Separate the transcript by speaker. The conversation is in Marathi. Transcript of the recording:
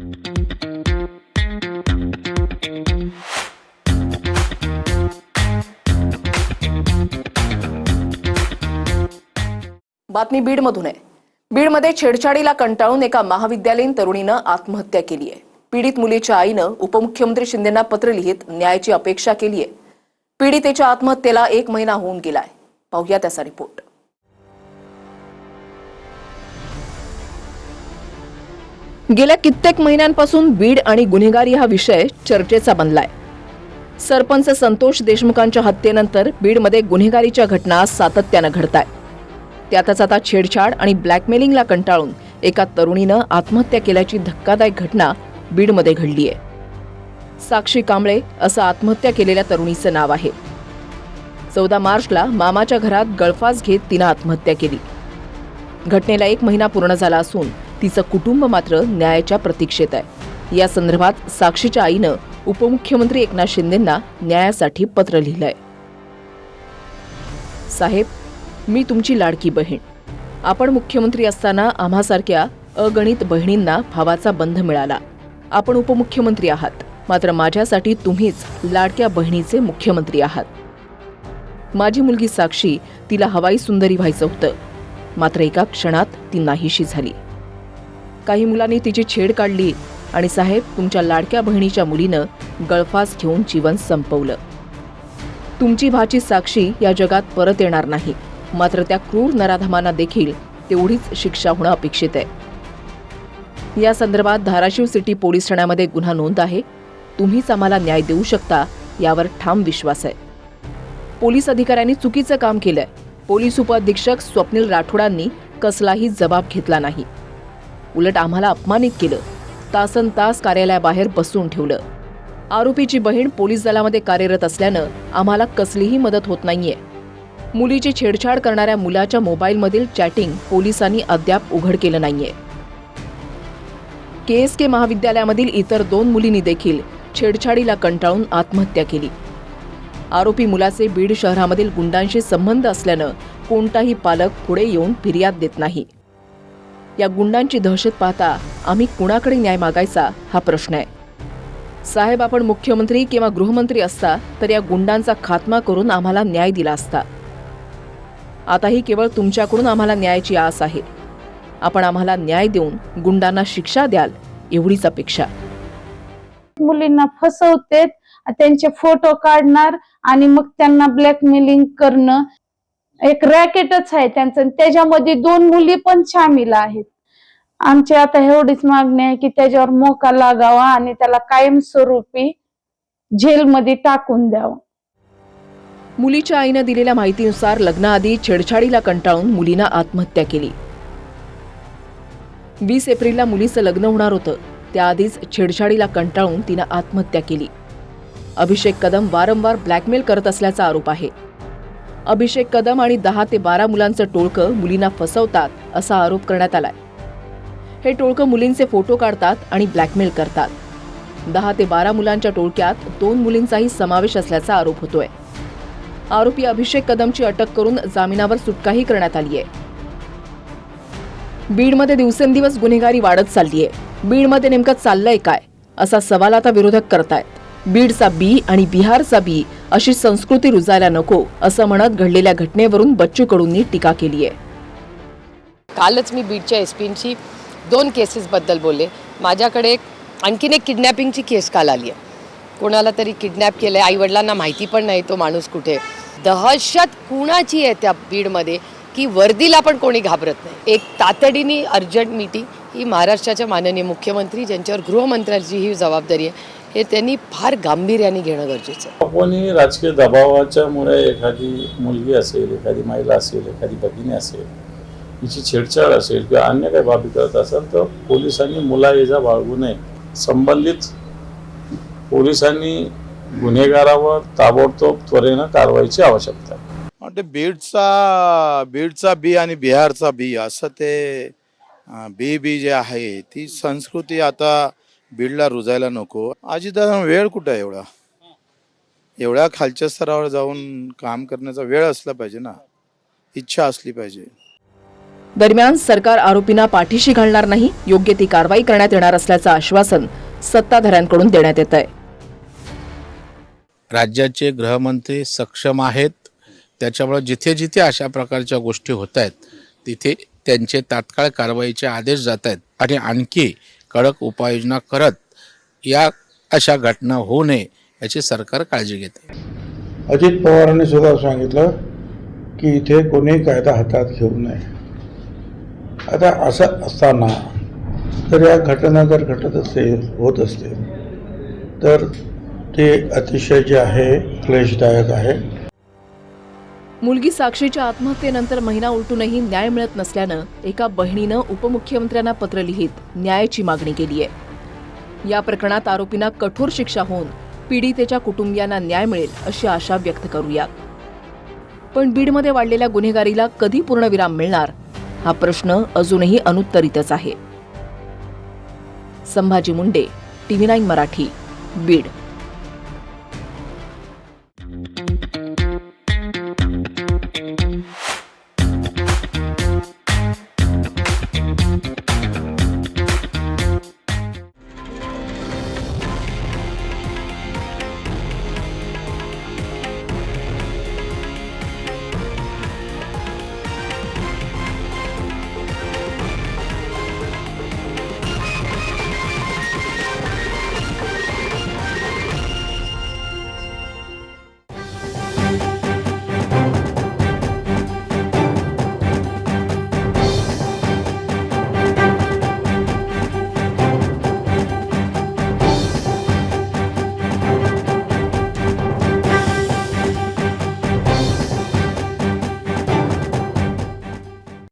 Speaker 1: बातमी बीडमधून आहे. बीडमध्ये छेडछाडीला कंटाळून एका महाविद्यालयीन तरुणीनं आत्महत्या केली आहे. पीडित मुलीच्या आईनं उपमुख्यमंत्री शिंदेना पत्र लिहित न्यायाची अपेक्षा केली आहे. पीडितेच्या आत्महत्येला एक महिना होऊन गेलाय. पाहूया त्याचा रिपोर्ट. गेल्या कित्येक महिन्यांपासून बीड आणि गुन्हेगारी हा विषय चर्चेचा बनलाय. सरपंच संतोष देशमुखांच्या हत्येनंतर बीडमध्ये गुन्हेगारीच्या घटना सातत्यानं घडत आहेत त्यातच आता छेडछाड आणि ब्लॅकमेलिंगला कंटाळून एका तरुणीनं आत्महत्या केल्याची धक्कादायक घटना बीडमध्ये घडली आहे साक्षी कांबळे असं आत्महत्या केलेल्या तरुणीचं नाव आहे. चौदा मार्चला मामाच्या घरात गळफास घेत तिनं आत्महत्या केली. घटनेला एक महिना पूर्ण झाला असून तिचं कुटुंब मात्र न्यायाच्या प्रतीक्षेत आहे. या संदर्भात साक्षीच्या आईनं उपमुख्यमंत्री एकनाथ शिंदेंना न्यायासाठी पत्र लिहिलंय. साहेब मी तुमची लाडकी बहीण. आपण मुख्यमंत्री असताना आम्हासारख्या अगणित बहिणींना भावाचा बंध मिळाला. आपण उपमुख्यमंत्री आहात. मात्र माझ्यासाठी तुम्हीच लाडक्या बहिणीचे मुख्यमंत्री आहात. माझी मुलगी साक्षी तिला हवाई सुंदरी व्हायचं होतं. मात्र एका क्षणात ती नाहीशी झाली. काही मुलांनी तिची छेड काढली आणि साहेब तुमच्या लाडक्या बहिणीच्या मुलीनं गळफास घेऊन जीवन संपवलं. तुमची भाची साक्षी या जगात परत येणार नाही. मात्र त्या क्रूर नराधमांना देखील तेवढीच शिक्षा होणं अपेक्षित आहे. या संदर्भात धाराशिव सिटी पोलीस ठाण्यामध्ये गुन्हा नोंद आहे. तुम्हीच आम्हाला न्याय देऊ शकता यावर ठाम विश्वास आहे. पोलीस अधिकाऱ्यांनी चुकीचं काम केलंय. पोलीस उपअधीक्षक स्वप्नील राठोडांनी कसलाही जबाब घेतला नाही. उलट आम्हाला अपमानित केलं. तासन तास कार्यालयाबाहेर बसून ठेवलं. आरोपीची बहीण पोलीस दलामध्ये कार्यरत असल्यानं आम्हाला कसलीही मदत होत नाहीये. मुलीची छेडछाड करणाऱ्या मुलाच्या मोबाईलमधील चॅटिंग पोलिसांनी अद्याप उघड केलं नाहीये. के एस के महाविद्यालयामधील इतर दोन मुलींनी देखील छेडछाडीला कंटाळून आत्महत्या केली. आरोपी मुलाचे बीड शहरामधील गुंडांशी संबंध असल्यानं कोणताही पालक पुढे येऊन फिर्याद देत नाही. या गुंडांची दहशत पाहता आम्ही कुणाकडे न्याय मागायचा हा प्रश्न आहे. साहेब आपण मुख्यमंत्री किंवा गृहमंत्री असता तर या गुंडांचा खात्मा करून आम्हाला न्याय दिला असता. आताही केवळ तुमच्याकडून आम्हाला न्यायाची आस आहे. आपण आम्हाला न्याय देऊन गुंडांना शिक्षा द्याल एवढीच अपेक्षा.
Speaker 2: मुलींना फसवतेत त्यांचे फोटो काढणार आणि मग त्यांना ब्लॅकमेलिंग करणं एक रॅकेटच आहे त्यांचं. आणि त्याच्यामध्ये दोन मुली पण सामील आहेत. आमची आता एवढीच मागणी आहे की त्याच्यावर मोका लागावा आणि त्याला कायमस्वरूपी जेलमध्ये टाकून द्यावं.
Speaker 1: मुलीच्या आईनं दिलेल्या माहितीनुसार लग्नाआधी छेडछाडीला कंटाळून मुलीनं आत्महत्या केली. वीस एप्रिलला मुलीचं लग्न होणार होतं. त्याआधीच छेडछाडीला कंटाळून तिनं आत्महत्या केली. अभिषेक कदम वारंवार ब्लॅकमेल करत असल्याचा आरोप आहे. अभिषेक कदम आणि दहा ते बारा मुलांचं टोळकं मुलींना फसवतात असा आरोप करण्यात आलाय. हे टोळकं मुलींचे फोटो काढतात आणि ब्लॅकमेल करतात. दहा ते बारा मुलांच्या टोळक्यात दोन मुलींचाही समावेश असल्याचा आरोप होतोय. आरोपी अभिषेक कदमची अटक करून जामिनावर सुटकाही करण्यात आली आहे बीडमध्ये दिवसेंदिवस गुन्हेगारी वाढत चालली आहे बीडमध्ये नेमकं चाललंय काय? असा सवाल आता विरोधक करतायत. बीडचा बी आणि बिहारचा बी अशी संस्कृती रुजायला नको असं म्हणत घडलेल्या घटनेवरून बच्चू कडूंनी टीका केली आहे
Speaker 3: कालच मी बीडच्या एस पींची दोन केसेसबद्दल बोलले. माझ्याकडे आणखीन एक किडनॅपिंगची केस काल आली आहे. कोणाला तरी किडनॅप केलं आहे आईवडिलांना माहिती पण नाही तो माणूस कुठे दहशत कुणाची आहे त्या बीडमध्ये की वर्दीला पण कोणी घाबरत नाही? एक तातडीने अर्जंट मीटिंग ही महाराष्ट्राच्या माननीय मुख्यमंत्री ज्यांच्यावर गृहमंत्र्यांची ही जबाबदारी आहे हे त्यांनी फार गांभीर्याने घेणं गरजेचं आहे.
Speaker 4: कोणी राजकीय दबावाच्यामुळे एखादी मुलगी असेल एखादी महिला असेल एखादी भगिनी असेल हिची छेडछाड असेल किंवा अन्य काही बाबी करत असेल तर पोलिसांनी मुलाइजा बाळगू नये. संबंधित पोलिसांनी गुन्हेगारावर ताबडतोब त्वरेनं कारवाईची आवश्यकता आहे.
Speaker 5: म्हणजे बीडचा बीडचा बी आणि बिहारचा बी असं ते बी बी जे आहे ती संस्कृती आता बीडला रुजायला नको. अजितदादा वेळ कुठं आहे एवढा? एवढ्या खालच्या स्तरावर जाऊन काम करण्याचा वेळ असला पाहिजे ना. इच्छा असली पाहिजे.
Speaker 1: दरम्यान सरकार आरोपींना पाठीशी घालणार नाही योग्य ती कारवाई करण्यात येणार असल्याचं आश्वासन सत्ताधाऱ्यांकडून देण्यात येत आहे.
Speaker 6: राज्याचे गृहमंत्री सक्षम आहेत. त्याच्यामुळे जिथे जिथे अशा प्रकारच्या गोष्टी होत आहेत तिथे त्यांचे तात्काळ कारवाईचे आदेश जात आहेत. आणि आणखी कडक उपाययोजना करत या अशा घटना होऊ नये याची सरकार काळजी घेते.
Speaker 7: अजित पवारांनी सुद्धा सांगितलं की इथे कोणी कायदा हातात घेऊ नये. आता असं असताना तर या घटना जर घटत असेल होत असतील तर ते अतिशय जे आहे क्लेशदायक आहे.
Speaker 1: मुलगी साक्षीच्या आत्महत्येनंतर महिना उलटूनही न्याय मिळत नसल्यानं एका बहिणीनं उपमुख्यमंत्र्यांना पत्र लिहित न्यायाची मागणी केली आहे. या प्रकरणात आरोपींना कठोर शिक्षा होऊन पीडितेच्या कुटुंबियांना न्याय मिळेल अशी आशा व्यक्त करूयात पण बीडमध्ये वाढलेल्या गुन्हेगारीला कधी पूर्णविराम मिळणार? हा प्रश्न अजूनही अनुत्तरितच आहे. Sambhaji Munde TV nine Marathi Beed.